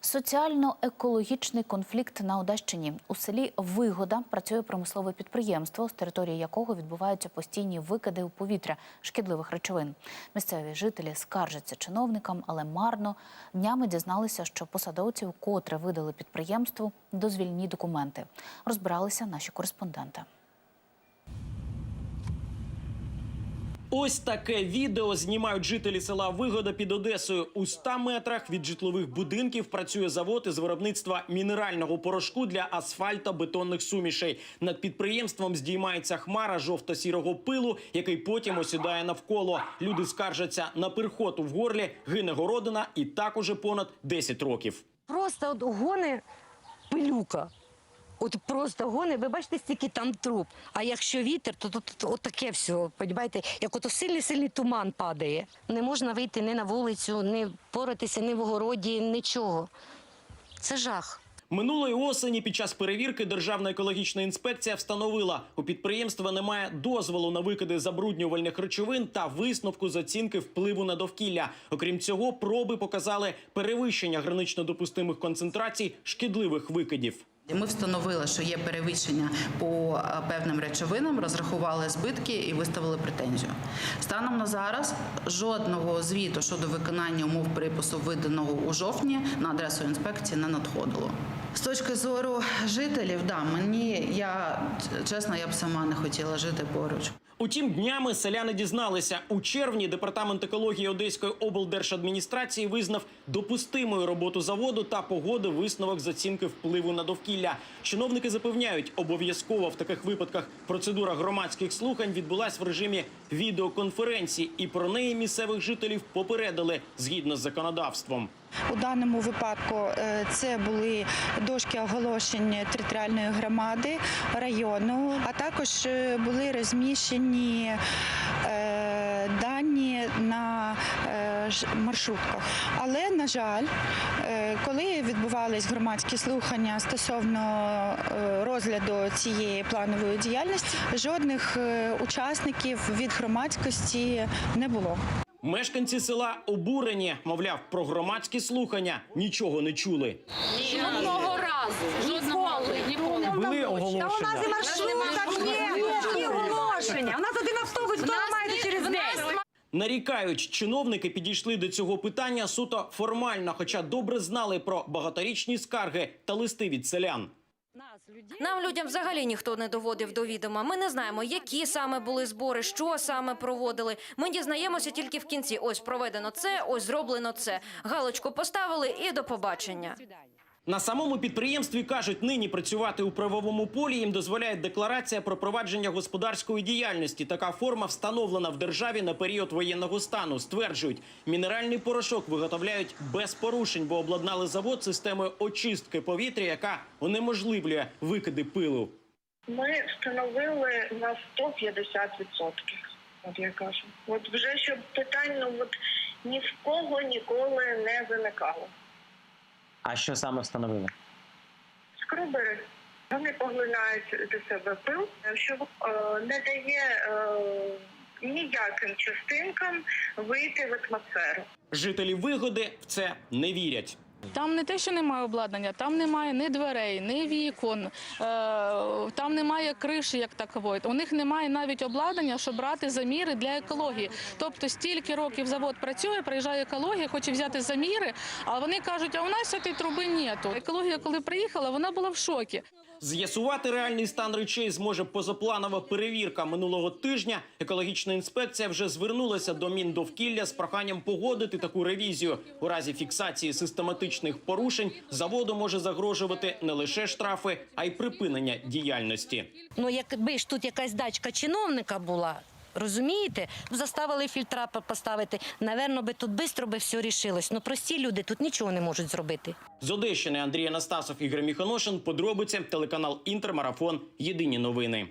Соціально-екологічний конфлікт на Одещині у селі Вигода працює промислове підприємство, з території якого відбуваються постійні викиди у повітря шкідливих речовин. Місцеві жителі скаржаться чиновникам, але марно днями дізналися, що посадовці вкотре видали підприємству дозвільні документи. Розбиралися наші кореспонденти. Ось таке відео знімають жителі села Вигода під Одесою. У 100 метрах від житлових будинків працює завод із виробництва мінерального порошку для асфальтобетонних сумішей. Над підприємством здіймається хмара жовто-сірого пилу, який потім осідає навколо. Люди скаржаться на перхоту в горлі, гине городина і так уже понад 10 років. Просто от гони пилюка. От просто гони, ви бачите, стільки там труб. А якщо вітер, то тут от таке все, розумієте, як ото сильний сильний туман падає. Не можна вийти ні на вулицю, ні поратися, ні в огороді, нічого. Це жах. Минулої осені під час перевірки Державна екологічна інспекція встановила, у підприємства немає дозволу на викиди забруднювальних речовин та висновку з оцінки впливу на довкілля. Окрім цього, проби показали перевищення гранично допустимих концентрацій шкідливих викидів. Ми встановили, що є перевищення по е, певним речовинам, розрахували збитки і виставили претензію. Станом на зараз жодного звіту щодо виконання умов припису, виданого у жовтні, на адресу інспекції не надходило. З точки зору жителів, да, мені я чесно, я б сама не хотіла жити поруч. Утім, днями селяни дізналися у червні. Департамент екології Одеської облдержадміністрації визнав допустимою роботу заводу та погодив висновок з оцінки впливу на довкілля. Чиновники запевняють, обов'язково в таких випадках процедура громадських слухань відбулась в режимі відеоконференції, і про неї місцевих жителів попередили згідно з законодавством. У даному випадку е, це були дошки оголошень територіальної громади району, а також е, були розміщені е, дані на е, маршрутках. Але, на жаль, е, коли відбувались громадські слухання стосовно розгляду цієї планової діяльності, жодних учасників від громадськості не було. Мешканці села обурені, мовляв, про громадські слухання нічого не чули. Жодного разу. Жодного ніколи. Були Та у оголошення. нас і маршруток оголошення. У нас один автобус вдома має через день. Нарікають, чиновники підійшли до цього питання суто формально, хоча добре знали про багаторічні скарги та листи від селян. Нам людям взагалі ніхто не доводив до відома. Ми не знаємо, які саме були збори, що саме проводили. Ми дізнаємося тільки в кінці. Ось проведено це, ось зроблено це. Галочку поставили і до побачення. На самому підприємстві кажуть, нині працювати у правовому полі їм дозволяє декларація про провадження господарської діяльності. Така форма встановлена в державі на період воєнного стану. Стверджують, мінеральний порошок виготовляють без порушень, бо обладнали завод системою очистки повітря, яка унеможливлює викиди пилу. Ми встановили на 150%, от я кажу. От вже щоб питань ну, от, ні в кого ніколи не виникало. А що саме встановили? Скрубери вони поглинають до себе пил, що е, не дає е, ніяким частинкам вийти в атмосферу. Жителі вигоди в це не вірять. Там не те, що немає обладнання, там немає ні дверей, ні вікон, е, там немає криші як такової. У них немає навіть обладнання, щоб брати заміри для екології. Тобто стільки років завод працює, приїжджає екологія, хоче взяти заміри, а вони кажуть, а у нас цієї труби нету. Екологія, коли приїхала, вона була в шокі. З'ясувати реальний стан речей зможе позапланова перевірка минулого тижня. Екологічна інспекція вже звернулася до Міндовкілля з проханням погодити таку ревізію. У разі фіксації систематичних порушень заводу може загрожувати не лише штрафи, а й припинення діяльності. Ну, якби ж тут якась дачка чиновника була, розумієте, заставили фільтра поставити. Наверно, би тут швидко би все рішилось. Ну прості люди тут нічого не можуть зробити. З Одещини Андрій Анастасов, Ігор Міхоношин. Подробиці телеканал Інтермарафон. Єдині новини.